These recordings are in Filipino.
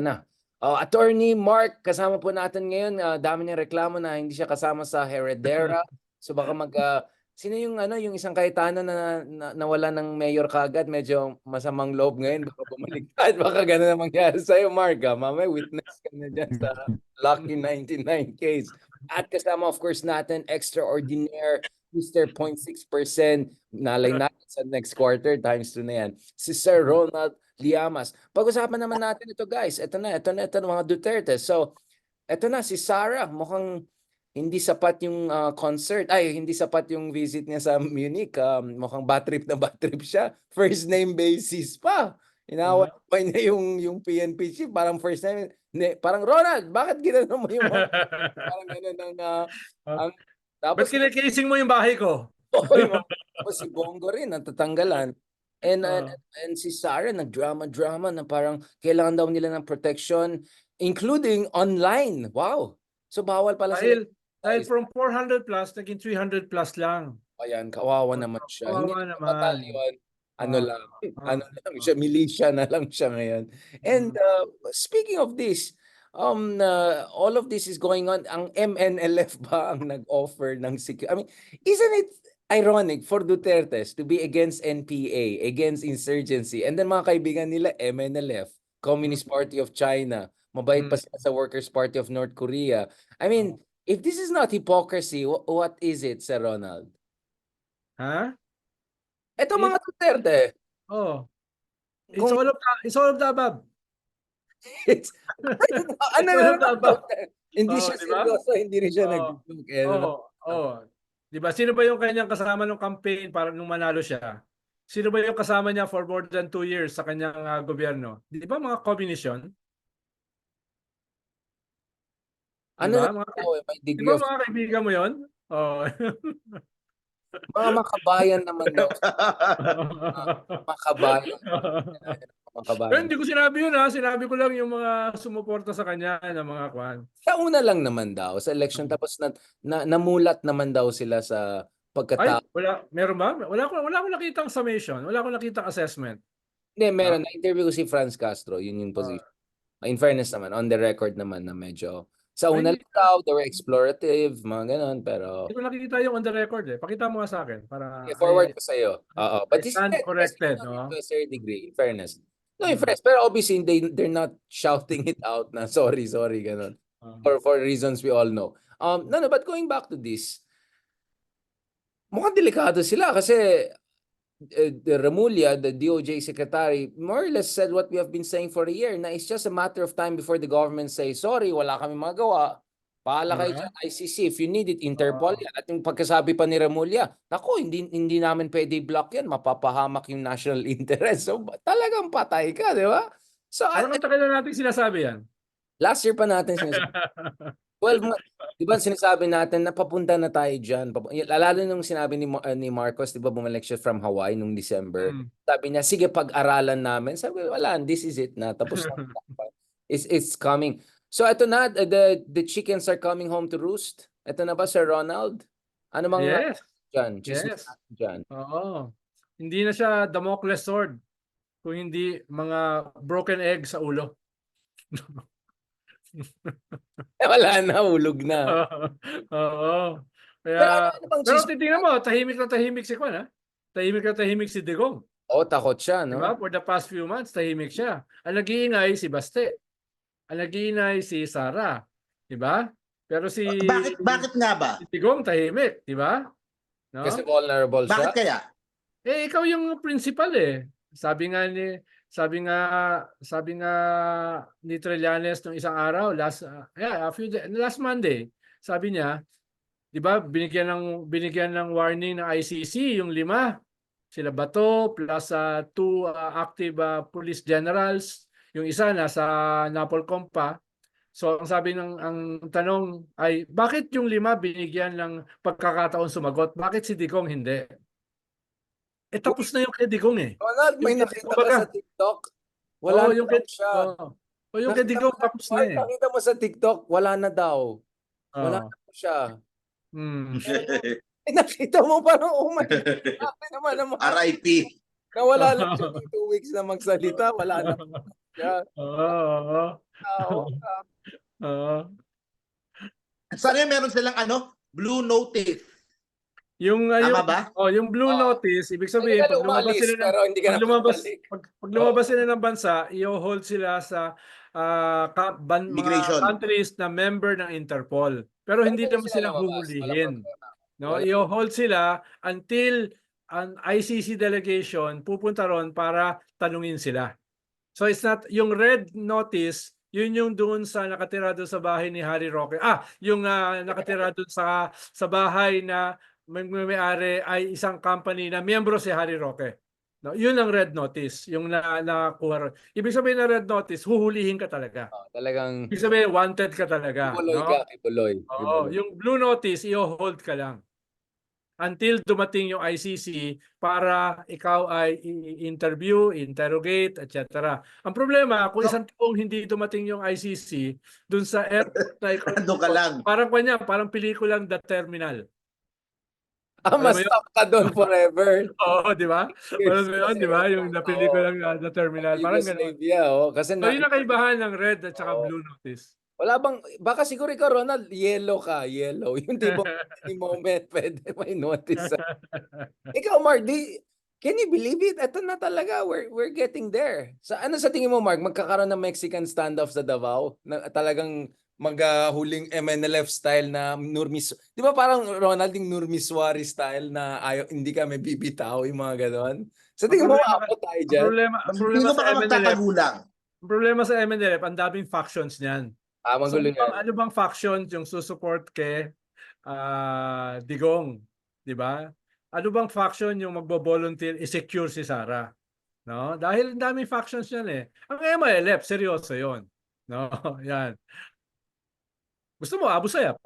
na. Oh, Attorney Mark, kasama po natin ngayon. Ah, dami niyang reklamo na hindi siya kasama sa Heredera. So baka mag ah, sino yung ano yung isang Cayetano na, na nawala ng mayor kaagad, medyo masamang loob ngayon, baka bumaliktad, baka gano'n na mangyari sa iyo, Mark. Ah. Mamaya witness ka na dyan sa Lucky 99 case. At kasama of course natin extraordinaire Mr. 0.6% nalay natin sa next quarter times 2 na yan. Si Sir Ronald Liamas. Pag-usapan naman natin ito guys. Ito na, ito na, ito na mga Duterte. So, ito na si Sarah. Mukhang hindi sapat yung ah, concert. Ay, hindi sapat yung visit niya sa Munich. Um, mukhang bad trip na bad trip siya. First name basis pa. Inaway pa niya yung, yung PNP chief. Parang first name. Hindi, parang Ronald, bakit ginano mo yung parang gano'n ng ah, ang, Ba't tapos kinikising mo yung bahay ko? Oo, tapos si Bongo rin, natatanggalan. And, and, Oo. and si Sarah, nag-drama-drama na parang kailangan daw nila ng protection, including online. Wow! So bawal pala sila. Dahil, dahil from 400 plus, naging 300 plus lang. Ayan, kawawa naman siya. Hindi Kawawa siya naman. batalyon. Ano Oo. lang, ano lang siya, militia na lang siya ngayon. And uh, speaking of this, um uh, all of this is going on ang MNLF ba ang nag-offer ng security I mean isn't it ironic for Dutertes to be against NPA against insurgency and then mga kaibigan nila MNLF Communist Party of China mabait pa Mm. sila sa Workers Party of North Korea I mean if this is not hypocrisy wh- what is it Sir Ronald Ha? Eto It- mga Duterte Oh. It's Kung- all of the, it's all of the above. It's, ano Ito na dapat. Hindi Oo, siya di ba? seryoso, hindi rin siya Oo. nag-joke. eh, ano? Oo. Oh, 'Di ba? Sino ba yung kanyang kasama nung campaign para nung manalo siya? Sino ba yung kasama niya for more than two years sa kanyang ah, gobyerno? Di ba mga communist yun? Ano Diba? Mga, tao eh, may di degree ba of, mga kaibigan mo yun? Oh. mga makabayan naman daw. Makabayan. Makabayan. Pero hindi ko sinabi yun ha. Sinabi ko lang yung mga sumuporta sa kanya ng mga kwan. Sa una lang naman daw, sa election, tapos na, na, namulat naman daw sila sa Ay, pagkatao. wala, meron ba? Wala ko, wala akong nakitang summation. Wala akong nakitang assessment. Hindi, meron. Na-interview ko si Franz Castro, yun yung Ah. position. In fairness naman, on the record naman na medyo, sa una lang daw, they were explorative, mga ganon, pero Hindi ko nakikita yung on the record eh. Pakita mo nga sa akin. Para Okay, forward ko sa iyo. Oo. But I this stand is corrected, to no? a certain degree, in fairness. No, in Mm. fairness. Pero obviously, they, they're not shouting it out na sorry, sorry, ganun. Ah. For, for reasons we all know. Um, no, no, but going back to this, mukhang delikado sila kasi uh, the Remulla, the DOJ secretary, more or less said what we have been saying for a year, na it's just a matter of time before the government say, sorry, wala kami magawa. Paala kayo dyan, ICC. If you need it, Interpol Oo. yan. At yung pagkasabi pa ni Remulla, naku, hindi, hindi namin pwede block yan. Mapapahamak yung national interest. So, talagang patay ka, di ba? So, Parang ang tagal na natin sinasabi yan. last year pa natin sinasabi. 12 months. Di ba sinasabi natin na papunta na tayo dyan. Papu- y- Lalo nung sinabi ni, Mo- uh, ni Marcos, di ba bumalik siya from Hawaii nung December. Mm. Sabi niya, sige, pag-aralan namin. Sabi ko, wala, this is it na. Tapos na. it's, it's coming. So, ito na, the, the, chickens are coming home to roost. Ito na ba, Sir Ronald? Ano mga Yes. dyan? Chismis Yes. dyan. Oo. Hindi na siya Damocles sword kung hindi mga broken egg sa ulo. Eh, wala na, hulog na. Oo. Pero Kaya, ano, ano bang pero chismis? mo, tahimik na tahimik si Kwan, ha? Tahimik na tahimik si Digong. Oh, takot siya, no? Diba? For the past few months, tahimik siya. Ang nag-iingay si Baste. Ang nag-iingay si Sara. Diba? Pero si, Bakit bakit nga ba? si Digong tahimik. Diba? No? Kasi vulnerable siya. Bakit kaya? Eh, ikaw yung principal eh. Sabi nga ni sabi nga sabi nga ni Trillanes nung isang araw last uh, yeah, a few day- last Monday sabi niya 'di ba binigyan ng binigyan ng warning ng ICC yung lima sila Bato plus uh, two uh, active uh, police generals yung isa nasa Napolcom pa. So ang sabi ng ang tanong ay bakit yung lima binigyan ng pagkakataon sumagot? Bakit si Digong hindi eh tapos na yung Kedi Gong eh. Ronald, may nakita ka sa TikTok? Wala Oo, yung daw Kedi siya. Oo. O yung Nakita Kedi tapos na eh. Nakita mo sa TikTok, wala na daw. Wala na daw siya. Hmm. Eh, nakita mo parang, oh my God, grabe naman naman. RIP. Nawala lang siya two weeks na magsalita. Wala na siya. Oo. Tao. Oo. Oo. Sana meron silang ano, blue notice. Eh. Yung, uh, yung, ba? oh, yung blue Ah. notice, ibig sabihin, ka pag lumabas umalis, sila ng pero hindi ka pag na lumabas, pag, pag lumabas sila ng bansa, i-hold sila sa ah, ka- ban, mga countries na member ng Interpol. Pero hindi naman sila sila lumabas, walang huhulihin. problema. No, Walang- i-hold sila until an ICC delegation pupunta ron para tanungin sila. So it's not yung red notice, yun yung doon sa nakatira doon sa bahay ni Harry Roque. Ah, yung ah, nakatira doon sa sa bahay na may-ari ay isang company na miyembro si Harry Roque. No, yun ang red notice, yung na nakuha. Ibig sabihin ng red notice, huhulihin ka talaga. Oh, talagang Ibig sabihin wanted ka talaga, kibuloy no? ka, kibuloy. Oo, kibuloy. yung blue notice, i-hold ka lang. Until dumating yung ICC para ikaw ay i-interview, interrogate, etc. Ang problema, kung isang taong hindi dumating yung ICC, dun sa airport na ikaw- ka lang. parang kanya, parang pelikulang The Terminal. Ah, mo mas stuck ka doon forever. Oo, di ba? Parang yun, di ba? Yung the pelikulang uh, The Terminal. Parang ganun. Yugoslavia, oh. Kasi So na, yun ang kaibahan ng red at saka blue notice. wala bang, baka siguro ikaw, Ronald, yellow ka, yellow. Yung tipo, any moment, pwede may notice. ikaw, Mark, di, can you believe it? Ito na talaga, we're, we're getting there. Sa ano sa tingin mo, Mark, magkakaroon ng Mexican standoff sa Davao? Na talagang maghuling MNLF style na Nurmis. Di ba parang Ronald yung Nurmiswari style na ayaw, hindi kami bibitaw, yung mga ganon? Sa tingin mo, problema- ako tayo dyan? problema, ang problema sa MNLF, magtatagulang? ang problema sa MNLF, ang daming factions niyan. Ah, So, ano, bang, yan. ano bang faction yung susupport kay ah, Digong, 'di ba? Ano bang faction yung magbo-volunteer i-secure si Sara? No? Dahil ang daming factions yan eh. Ang MILF, seryoso 'yon. No? Yan. Gusto mo Abu Sayyaf?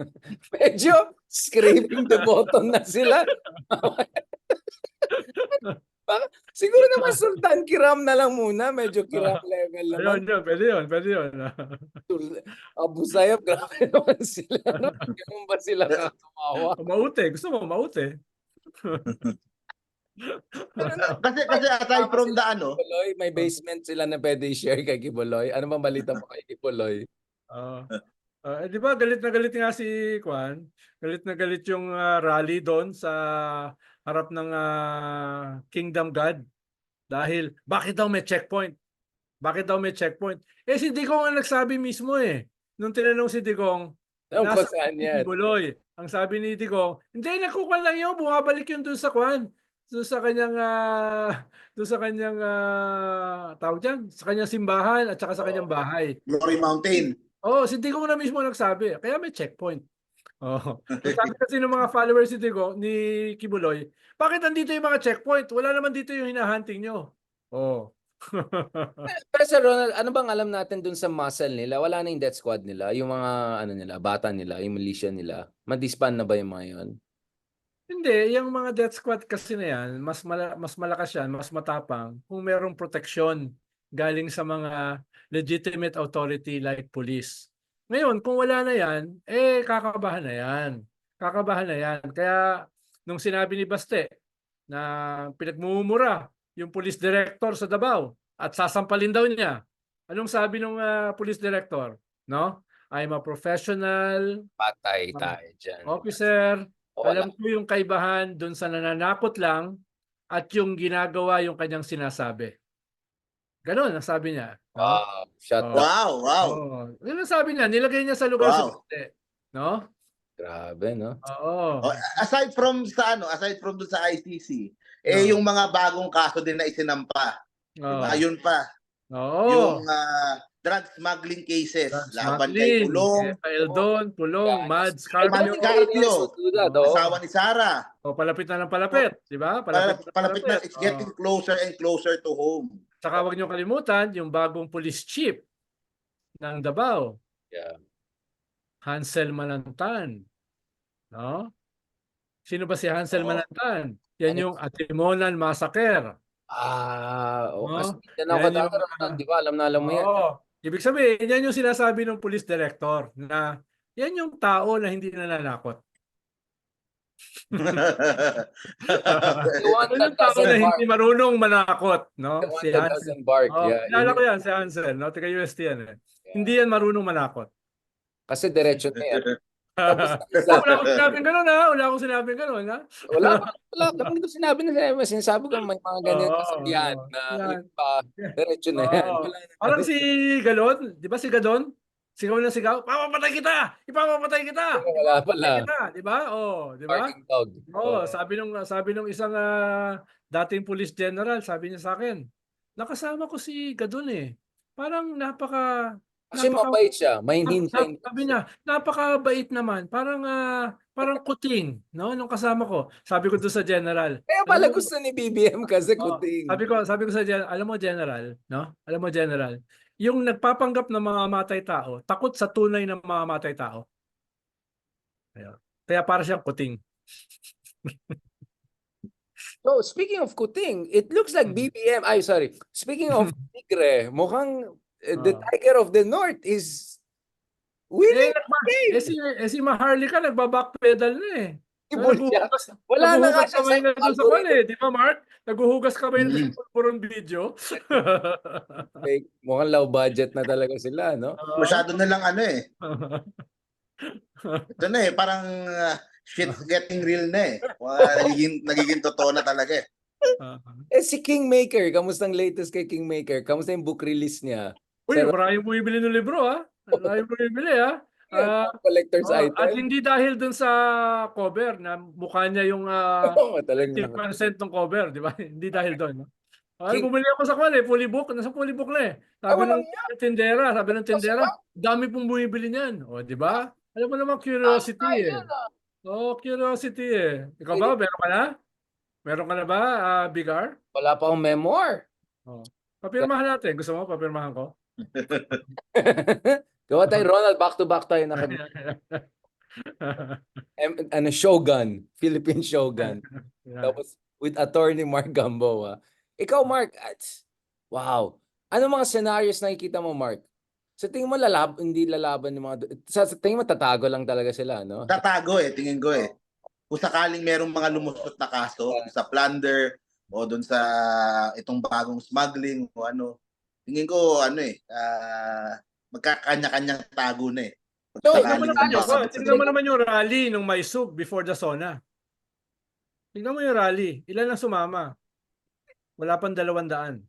Medyo scraping the bottom na sila. Baka, siguro naman Sultan Kiram na lang muna. Medyo Kiram level Ayun, naman. yun, pwede yun, pwede yun. Abu Sayyaf, grabe naman sila. No? Ganun ba sila kakawawa? maute, gusto mo maute. Kasi kasi aside from the ano, Kibuloy, may basement sila na pwede i-share kay Kibuloy. Ano bang balita mo kay Kibuloy? Oo. Ah, eh, di ba galit na galit nga si Kwan? Galit na galit yung ah, rally doon sa harap ng ah, Kingdom God. Dahil bakit daw may checkpoint? Bakit daw may checkpoint? Eh si Digong ang nagsabi mismo eh. Nung tinanong si Digong, Ano Nasa ko saan yan? Buloy. Ang sabi ni Digong, hindi nakukuha lang yun, bumabalik yun doon sa Kwan. Doon sa kanyang ah, doon sa kanyang ah, tawag diyan, sa kanyang simbahan at saka sa kanyang bahay. Glory Mountain. Oh, si Digong na mismo nagsabi. Kaya may checkpoint. Oh. Sabi kasi ng mga followers ni Digong, ni Kibuloy, bakit nandito yung mga checkpoint? Wala naman dito yung hinahunting nyo. Oh. Pero Sir Ronald, ano bang alam natin dun sa muscle nila? Wala na yung death squad nila, yung mga ano nila, bata nila, yung militia nila. Madispan na ba yung mga yun? Hindi, yung mga death squad kasi na yan, mas, mala- mas malakas yan, mas matapang kung merong proteksyon galing sa mga legitimate authority like police. Ngayon, kung wala na yan, eh kakabahan na yan. Kakabahan na yan. Kaya nung sinabi ni Baste na pinagmumura yung police director sa Davao at sasampalin daw niya. Anong sabi ng police director? No? I'm a professional Patay tayo dyan. officer. O. Alam ko yung kaibahan doon sa nananakot lang at yung ginagawa yung kanyang sinasabi. Ganon ang sabi niya. no? Wow, shut Oh. up. Wow, wow. Oo. Yun ang sabi niya, nilagay niya sa lugar Wow. Baste. No? Grabe, no? Oo. Oh, aside from sa ano, aside from dun sa ICC, eh yung mga bagong kaso din na isinampa. Oo. Ayun pa, Oo. yung ah, drug smuggling cases Drugs laban kay Pulong, eh, Eldon, Pulong, Yeah. Mads, do that, oh. asawa ni Sara. O, palapit na ng palapit. Di ba? Palapit, palapit na, it's Oo. getting closer and closer to home. Saka huwag niyo kalimutan yung bagong police chief ng Davao. Yeah. Hansel Manantan. No? Sino ba si Hansel Oo. Manantan? Yan yung Atimonan Massacre. Ah, oh, No? kasi yan ako Yan yung dati, di ba? Alam na alam mo yan. Ibig sabihin, yan yung sinasabi ng police director na yan yung tao na hindi nananakot. Yan yung tao na hindi marunong manakot. No? Si doesn't bark. Oh, yeah. yun ko yan, si Hansel. No? Taga UST yan eh. Yeah. Hindi yan marunong manakot. Kasi diretso na yan. Ah, wala akong sinabing ganun ha. Wala akong sinabing ganun ha. wala wala pa. Hindi ko sinabi na sinabi. Sinasabi ko may mga ganyan Oo, kasabihan oo. na Yan. pa, diretso na yan. Oo. Wala na. Parang si Galon, di ba si Gadon? Sigaw na sigaw, papapatay kita! Ipapapatay kita! Wala pala. Di ba? Oh, di ba? Barking dog. Oo, sabi nung sabi nung isang ah, dating police general, sabi niya sa akin, nakasama ko si Gadon eh. Parang napaka Kasi napaka- mabait siya. Siya. Nap- Sabi niya, napakabait naman. Parang ah, parang kuting, no? Nung kasama ko. Sabi ko doon sa general. Kaya pala gusto ni BBM kasi kuting. Sabi ko, sabi ko sa general, alam mo general, no? Alam mo general, yung nagpapanggap ng mga matay tao, takot sa tunay ng mga matay tao. Kaya, kaya para siyang kuting. So, speaking of kuting, it looks like. BBM. Ay, sorry. Speaking of tigre, mukhang eh, the Oo. tiger of the north is Eh, winning nagba- game. eh, si, eh, si Maharlika nagbabackpedal na eh. Ibon siya. Wala na nga siya sa na doon sa algorithm. eh. Di ba Mark? Naghuhugas kamay na Mm. sa purong video. Fake. Mukhang low budget na talaga sila, no? Masyado na lang ano eh. Ito na eh, parang uh, shit's getting real na eh. Wala, nagiging, nagiging totoo na talaga eh. Eh, si Kingmaker, kamusta ang latest kay Kingmaker? Kamusta yung book release niya? Uy, Pero- maraming bumibili ng libro ha. Maraming bumibili ha. Ah, collector's Oo, item. at hindi dahil dun sa cover na mukha niya yung uh, Oo, talagang 50% ng cover, di ba? hindi dahil doon. No? Ay, King- bumili ako sa kwan eh, fully book. Nasa fully book na eh. Ah, Sabi walang ng tindera, sabi ng tindera, dami pong bumibili niyan. O, di ba? Alam mo naman curiosity Ah, eh. ah. Oh, curiosity eh. Ikaw ba, meron ka na? Meron ka na ba, ah, Bigar? Wala pa akong memoir. Papirmahan natin. Gusto mo, papirmahan ko? Gawa tayo, Ronald, back to back tayo na kami. Em- ano, Shogun. Philippine Shogun. Yeah. Tapos with attorney Mark Gamboa. Ikaw, Mark, at, wow. Ano mga scenarios nakikita mo, Mark? Sa tingin mo lalab, hindi lalaban yung mga sa, sa tingin mo tatago lang talaga sila, no? Tatago eh, tingin ko eh. Kung sakaling merong mga lumusot na kaso sa plunder o doon sa itong bagong smuggling o ano, tingin ko ano eh, ah, magkakanya-kanyang tago na eh. No, Tingnan mo naman, yung, makasabot sa tingnan mo naman yung rally nung may sub before the SONA. Tingnan mo yung rally. Ilan ang sumama? Wala pang dalawang daan.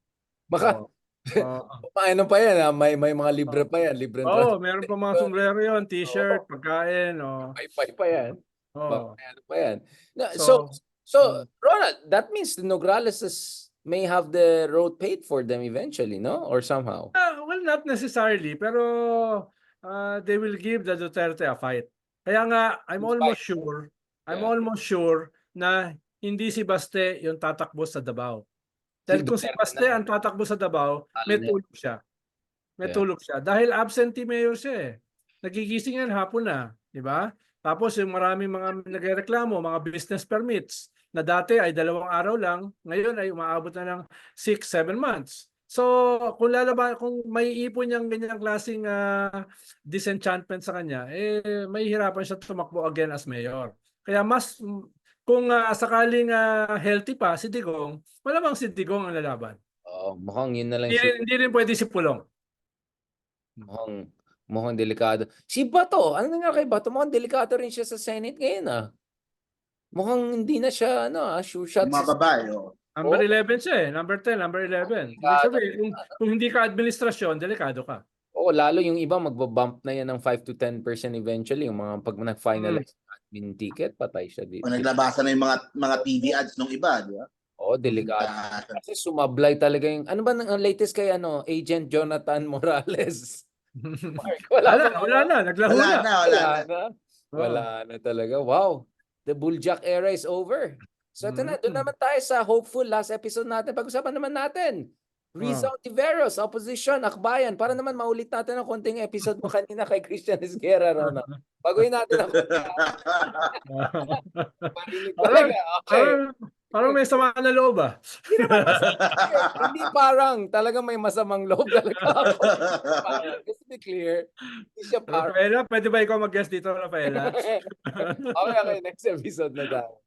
Baka, Oo. ano pa yan, ha? May, may mga libre pa yan. Libre Oo, meron pa mga sombrero yun, t-shirt, pagkain. Oh. Wi-Fi pa yan. Oh. Baka ano pa yan. Na, so, So, so, mm. Ronald, that means the Nograles is, may have the road paid for them eventually, no? Or somehow. Ah, well, not necessarily, pero uh, they will give the Duterte a fight. Kaya nga, I'm almost sure, I'm Yeah. almost sure na hindi si Baste yung tatakbo sa Davao. Dahil kung si Baste na. ang tatakbo sa Davao, Talo may tulog siya. May Yeah. tulog siya. Dahil absentee mayor siya eh. Nagigising yan hapon na. Di ba? Tapos yung maraming mga nagreklamo, mga business permits, na dati ay dalawang araw lang, ngayon ay umaabot na ng 6-7 months. So, kung lalaba, kung may ipon niyang ganyang klaseng ah, disenchantment sa kanya, eh, may hirapan siya tumakbo again as mayor. Kaya mas, kung ah, sakaling ah, healthy pa si Digong, malamang si Digong ang lalaban. Oh, mukhang yun na lang Hindi si hindi rin pwede si Pulong. Mukhang, mukhang delikado. Si Bato, ano nga kay Bato? Mukhang delikado rin siya sa Senate ngayon ah. Mukhang hindi na siya, ano ah, sure shot. Yung mga babae. Oh. Number Oh. 11 siya eh. Number 10, number 11. Ibig Delikado. sabihin, kung, kung hindi ka administrasyon, delikado ka. Oo, lalo yung iba magbabump na yan ng 5 to 10% eventually. Yung mga pag nag-finalize ng admin ticket, patay siya dito. Kung naglabasan na yung mga mga TV ads nung iba, di ba? Oo, delikado. Ah, Kasi sumablay talaga yung, ano ba ang latest kay ano, Agent Jonathan Morales? Mark, wala, wala, pa- wala na. Naglaho wala na. na, wala na. na. Wala na talaga. Wow. The Bulljack era is over. So ito na, doon Mm. naman tayo sa hopeful last episode natin. Pag-usapan naman natin. Rizal Tiveros, opposition, akbayan. Para naman maulit natin ang konting episode mo kanina kay Christian Esguerra, Ronald. Baguhin natin ang Parang- talaga. Okay. Parang, parang may sama na loob ah. Hindi parang, talagang may masamang loob talaga ako. Just to be clear, hindi siya parang. Rafaela, pwede ba ikaw mag-guest dito, Rafaela? okay, okay. Next episode na tayo.